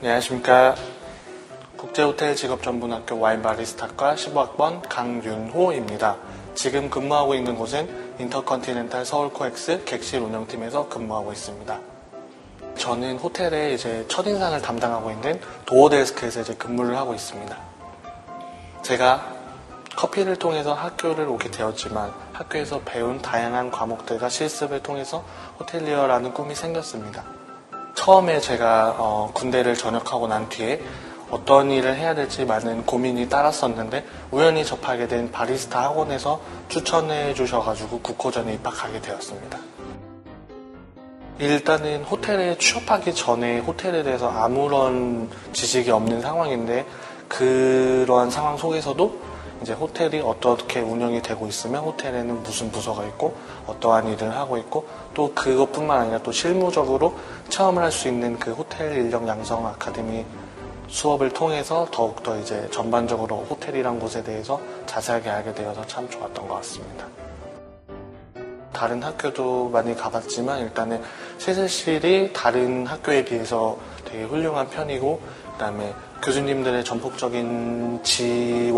안녕하십니까. 국제호텔 직업전문학교 와인 바리스타과 15학번 강윤호입니다. 지금 근무하고 있는 곳은 인터컨티넨탈 서울 코엑스 객실 운영팀에서 근무하고 있습니다. 저는 호텔의 이제 첫인상을 담당하고 있는 도어 데스크에서 이제 근무를 하고 있습니다. 제가 커피를 통해서 학교를 오게 되었지만 학교에서 배운 다양한 과목들과 실습을 통해서 호텔리어라는 꿈이 생겼습니다. 처음에 제가 어, 군대를 전역하고 난 뒤에 어떤 일을 해야 될지 많은 고민이 따랐었는데 우연히 접하게 된 바리스타 학원에서 추천해 주셔가지고 국호전에 입학하게 되었습니다. 일단은 호텔에 취업하기 전에 호텔에 대해서 아무런 지식이 없는 상황인데 그러한 상황 속에서도 이제 호텔이 어떻게 운영이 되고 있으면 호텔에는 무슨 부서가 있고 어떠한 일을 하고 있고 또 그것뿐만 아니라 또 실무적으로 체험을 할 수 있는 그 호텔 인력 양성 아카데미 수업을 통해서 더욱더 이제 전반적으로 호텔이란 곳에 대해서 자세하게 알게 되어서 참 좋았던 것 같습니다. 다른 학교도 많이 가봤지만 일단은 세슬실이 다른 학교에 비해서 되게 훌륭한 편이고 그다음에 교수님들의 전폭적인 지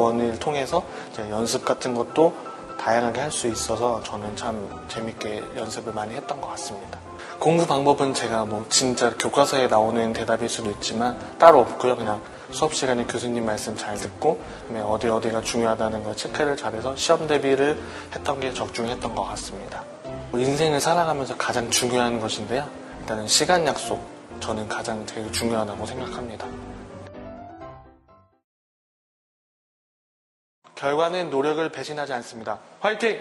원을 통해서 연습 같은 것도 다양하게 할 수 있어서 저는 참 재밌게 연습을 많이 했던 것 같습니다. 공부 방법은 제가 뭐 진짜 교과서에 나오는 대답일 수도 있지만 따로 없고요. 그냥 수업 시간에 교수님 말씀 잘 듣고 어디 어디가 중요하다는 걸 체크를 잘해서 시험 대비를 했던 게 적중했던 것 같습니다. 뭐 인생을 살아가면서 가장 중요한 것인데요. 일단은 시간 약속 저는 가장 제일 중요하다고 생각합니다. 결과는 노력을 배신하지 않습니다. 화이팅!